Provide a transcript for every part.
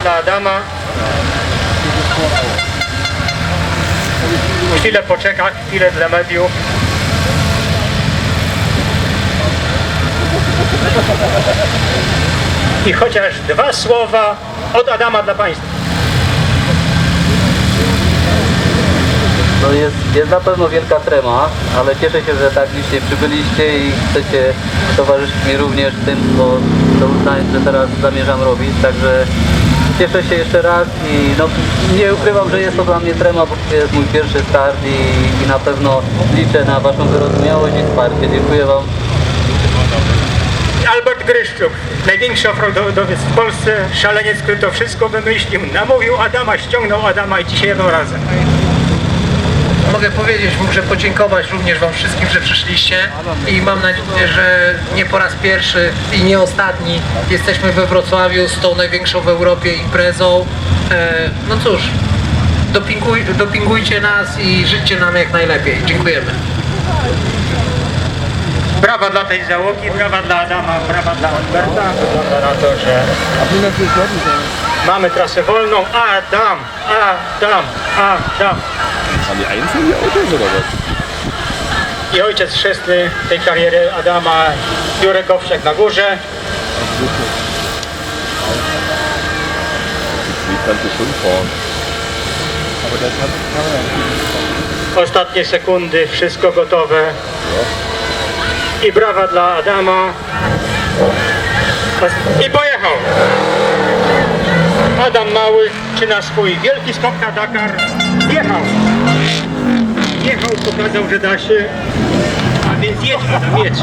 Dla Adama. Chwilę poczeka, chwilę dla mediów. I chociaż dwa słowa od Adama dla Państwa. No jest, jest na pewno wielka trema, ale cieszę się, że tak licznie przybyliście i chcecie towarzyszyć mi również tym, co, co uznałem, że teraz zamierzam robić. Także cieszę się jeszcze raz i no, nie ukrywam, że jest to dla mnie trema, bo to jest mój pierwszy start i, i na pewno liczę na Waszą wyrozumiałość i wsparcie. Dziękuję Wam. Albert Gryszczuk, największy offroadowiec w Polsce, szaleniec, który to wszystko wymyślił, namówił Adama, ściągnął Adama i dzisiaj jadą razem. Mogę powiedzieć, muszę podziękować również Wam wszystkim, że przyszliście i mam nadzieję, że nie po raz pierwszy i nie ostatni jesteśmy we Wrocławiu z tą największą w Europie imprezą. E, no cóż, dopinguj, dopingujcie nas i życzcie nam jak najlepiej. Dziękujemy. Brawa dla tej załogi, brawa dla Adama, brawa dla Alberta. Wygląda na to, że mamy trasę wolną. Adam, Adam, Adam. Haben die einzeln die Autos oder was? I ojciec chrzestny tej kariery Adama, Jurek Owsiak na górze. Die kannst du schon fahren. Ostatnie sekundy, wszystko gotowe. I brawa dla Adama. I pojechał. Adam Mały czyna swój wielki skok na Dakar. Jechał. Jechał, pokazał, że da się. A więc jedź, Adam, jedź.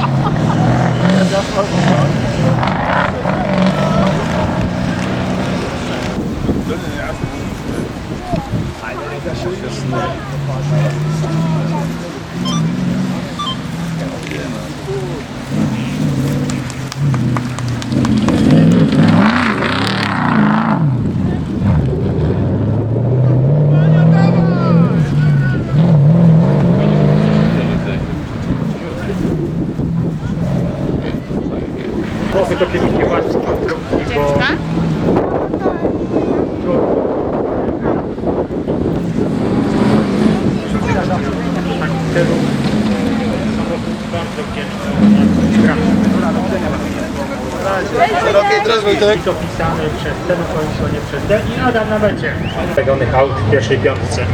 Głowy to kiedyś nie łatwo zrobić, bo... Bardzo wdzięczny. I to pisane przez to nie przez ten i Adam na mecie. Zrobionych aut w pierwszej piątce.